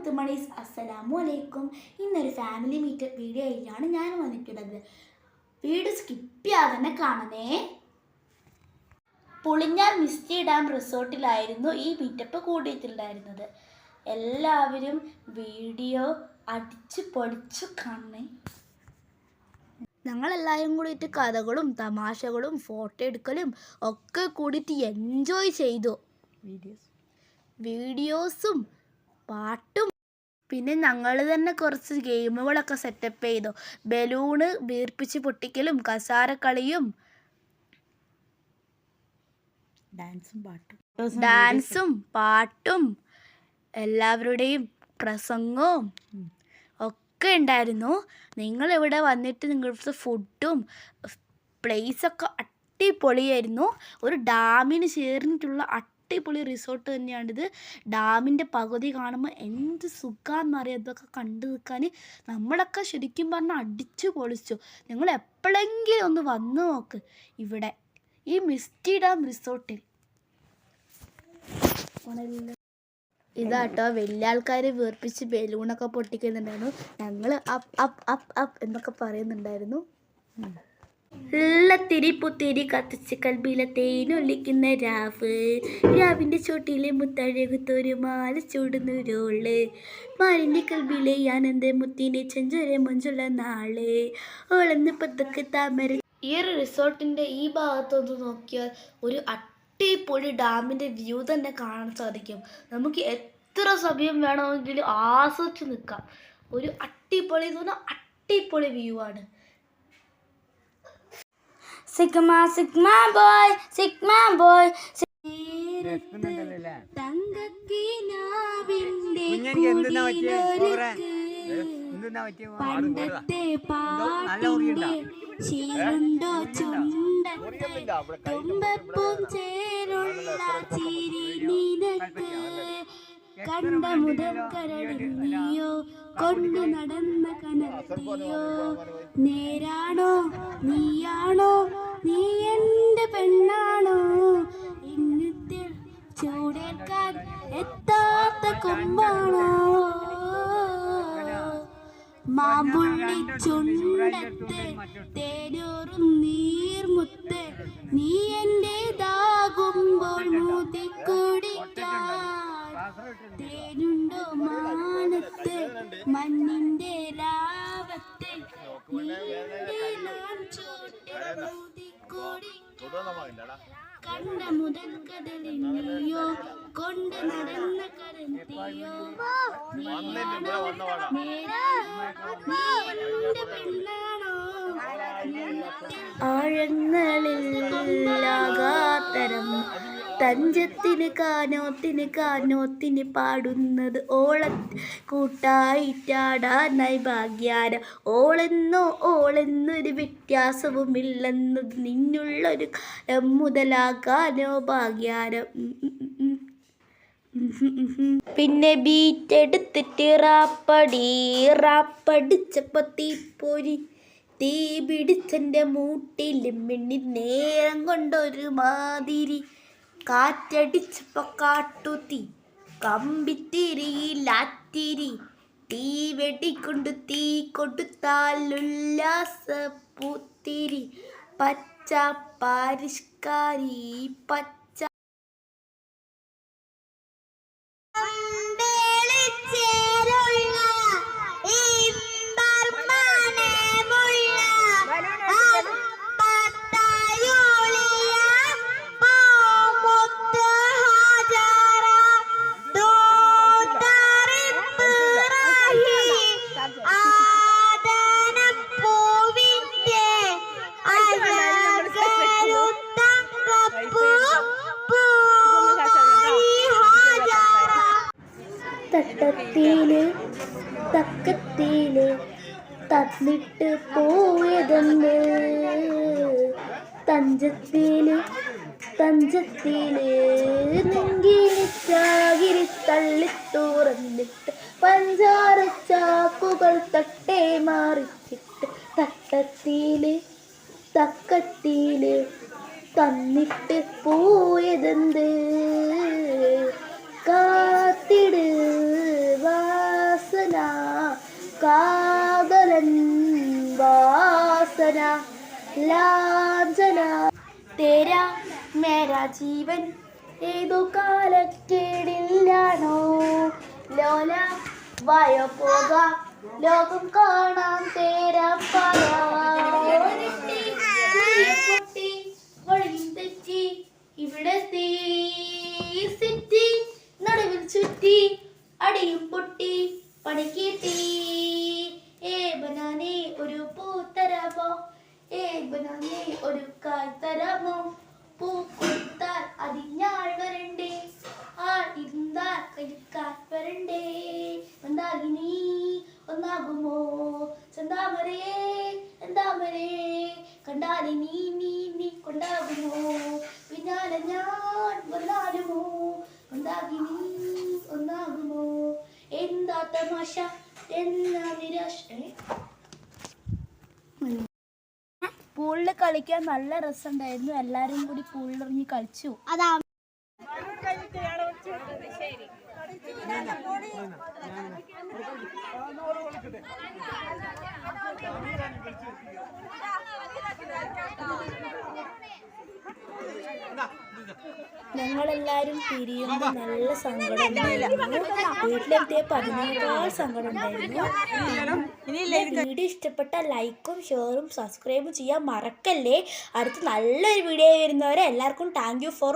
മുത്തുമണീസ് അസ്സലാമു അലൈക്കും. ഇന്നൊരു ഫാമിലി മീറ്റ് വീഡിയോ ആയിട്ടാണ് ഞാൻ വന്നിട്ടുള്ളത്. വീഡിയോ സ്കിപ്പ് ചെയ്യാതെ തന്നെ കാണണേ പുളിഞ്ഞാൽ മിസ്റ്റി ഡാം റിസോർട്ടിലായിരുന്നു ഈ മീറ്റപ്പ് കൂടിയിട്ടുണ്ടായിരുന്നത്. എല്ലാവരും വീഡിയോ അടിച്ച് പൊടിച്ചു കാണണേ. ഞങ്ങളെല്ലാവരും കൂടിയിട്ട് കഥകളും തമാശകളും ഫോട്ടോ എടുക്കലും ഒക്കെ കൂടിയിട്ട് എൻജോയ് ചെയ്തു. വീഡിയോസും പാട്ടും. പിന്നെ ഞങ്ങൾ തന്നെ കുറച്ച് ഗെയിമുകളൊക്കെ സെറ്റപ്പ് ചെയ്തു. ബലൂണ് വീർപ്പിച്ച് പൊട്ടിക്കലും കസാരക്കളിയും. ഡാൻസും പാട്ടും. ഡാൻസും പാട്ടും എല്ലാവരുടെയും പ്രസംഗവും ഒക്കെ ഉണ്ടായിരുന്നു. നിങ്ങൾ ഇവിടെ വന്നിട്ട് നിങ്ങളുടെ ഫുഡും പ്ലേസൊക്കെ അടിപൊളിയായിരുന്നു. ഒരു ഡാമിന് ചേർന്നിട്ടുള്ള അടിപൊളി റിസോർട്ട് തന്നെയാണിത്. ഡാമിന്റെ പകുതി കാണുമ്പോൾ എന്ത് സുഖാന്നറിയാം ഇതൊക്കെ കണ്ടു നിൽക്കാൻ. നമ്മളൊക്കെ ശരിക്കും പറഞ്ഞാൽ അടിച്ചു പൊളിച്ചു. നിങ്ങൾ എപ്പോഴെങ്കിലും ഒന്ന് വന്നു നോക്ക് ഇവിടെ. ഈ മിസ്റ്റി ഡാം റിസോർട്ടിൽ. ഇതാട്ടോ വലിയ ആൾക്കാർ വീർപ്പിച്ച് ബലൂണൊക്കെ പൊട്ടിക്കുന്നുണ്ടായിരുന്നു. ഞങ്ങൾ അപ്പ് അപ്പ് അപ്പ് അപ്പ് എന്നൊക്കെ പറയുന്നുണ്ടായിരുന്നു. ഉള്ളത്തിരി പുത്തിരി കത്തിച്ച് കൽബിലെ തേനൊലിക്കുന്ന രാവ്. രാവിന്റെ ചോട്ടിലെ മുത്തഴകുത്തൊരു മാല ചൂടുന്നൊരോൾ മാലിന്റെ കൽബിലെ ആനന്ദ മുത്തിന്റെ ചെഞ്ചൊര മഞ്ചുള്ള നാൾ. ഓളന്ന് പതൊക്കെ താമര ഈ ഒരു റിസോർട്ടിന്റെ ഈ ഭാഗത്തൊന്ന് നോക്കിയാൽ ഒരു അടിപൊളി ഡാമിന്റെ വ്യൂ തന്നെ കാണാൻ സാധിക്കും. നമുക്ക് എത്ര സമയം വേണമെങ്കിലും ആസ്വദിച്ച് നിൽക്കാം. ഒരു അട്ടിപ്പൊളി എന്ന് പറഞ്ഞാൽ അട്ടിപ്പൊളി വ്യൂ ആണ്. Sigma sigma boy sigma boy. പണ്ടത്തെ പാട്ടിന്റെ ശീലുണ്ടോ ചുണ്ടത്തെ തുമ്പപ്പും ചേരുള്ള ചിരി നിനക്ക് കണ്ട മുതൽ കരടിയോ കൊണ്ടു? നടന്ന കനത്തിയോ നേരാണോ? നീയാണോ? നീ എന്റെ പെണ്ണാണോ? ഇന്നത്തെ ചൂടേൽക്കാൻ എത്താത്ത കൊമ്പാണോ? മാമ്പുള്ളി ചുണ്ടത്ത് തേനോറും നീർമുത്ത് നീ എന്റേതാകുമ്പോൾ മൂതി കുടിക്കാൻ തേനുണ്ടോ മാനത്ത്? മഞ്ഞിന്റെ ലാഭത്ത് നീ എന്റെ കണ്ട മുതൽ കടലിനെയോ കൊണ്ട് നടന്ന കരന്തിയോ എന്റെ പെണ്ണാണോ? ആഴങ്ങളിലാകാത്തരം തഞ്ചത്തിന് കാനോത്തിന് കാനോത്തിന് പാടുന്നത് ഓള കൂട്ടായിട്ടാടാനായി ഭാഗ്യാന. ഓളെന്നോ ഓളെന്നൊരു വ്യത്യാസവുമില്ലെന്നത് നിന്നുള്ളൊരു കാലം മുതലാകാനോ ഉം. പിന്നെ ബീറ്റ് എടുത്തിട്ട് റാപ്പടി. റാപ്പടിച്ചപ്പോ തീപ്പൊരി തീ പിടിച്ചെന്റെ മൂട്ടിലും മിണ്ണി നേരം കൊണ്ടൊരു മാതിരി. കാറ്റടിച്ചപ്പോ കമ്പിത്തിരി ലാത്തിരി. തീ വെടിക്കൊണ്ട് തീ കൊടുത്താൽ ഉല്ലാസ പൂത്തിരി. പച്ച പരിഷ്കാരി പച്ച തന്നിട്ട് പോയതെന്ന്. തഞ്ചത്തിൽ തഞ്ചത്തിൽ നെങ്കിലിച്ചാകിരി തള്ളി തുറന്നിട്ട് പഞ്ചാര ചാക്കുകൾ തട്ടേ മാറിച്ചിട്ട് തട്ടത്തിൽ തക്കത്തിൽ തന്നിട്ട് പോയതെന്ത്? കാത്തിട് ലാഞ്ചന ലാഞ്ചന. തേരാ മേരാ ജീവൻ. ഏതോ കാലക്കേടില്ലാണോ ലോല വായ പോക. ലോകം കാണാൻ തേരാ പൊട്ടി വഴിയും തെറ്റി. ഇവിടെ സിറ്റി നടുവിൽ ചുറ്റി. അടിയും പൊട്ടി പണിക്കിട്ടി ബനാനെ ഒരു കായ് തരാമോ? പൂ കൊടുത്താൽ അതിഞ്ഞാൾ വരണ്ടേ? ആൾ ഇരുന്നാൽ കഴിക്കാൻ വരണ്ടേ? ഒന്നാകിനി ഒന്നാകുമോ? ചന്താമരേ എന്താമരേ കണ്ടാലെ നീ നീ നീ കൊണ്ടാകുമോ? പിന്നാലെ ഞാൻ വന്നാലുമോ? ഒന്നാകിനി ഒന്നാകുമോ? എന്താ തമാശ? എന്നാ നിരാശ? കളിക്കാൻ നല്ല രസമുണ്ടായിരുന്നു. എല്ലാരും കൂടി പൂളിലിറങ്ങി കളിച്ചു. അതാ. ഞങ്ങളെല്ലാരും പിരിയുമ്പോൾ നല്ല സങ്കടം ഉണ്ടായിരുന്നു വീട്ടിലെത്തിയപ്പോൾ അതിനേക്കാൾ സങ്കടം ഉണ്ടായിരുന്നു വീഡിയോ ഇഷ്ടപ്പെട്ട ലൈക്കും ഷെയറും സബ്സ്ക്രൈബും ചെയ്യാൻ മറക്കല്ലേ. അടുത്ത നല്ലൊരു വീഡിയോ വരുന്നവരെ എല്ലാവർക്കും താങ്ക് ഫോർ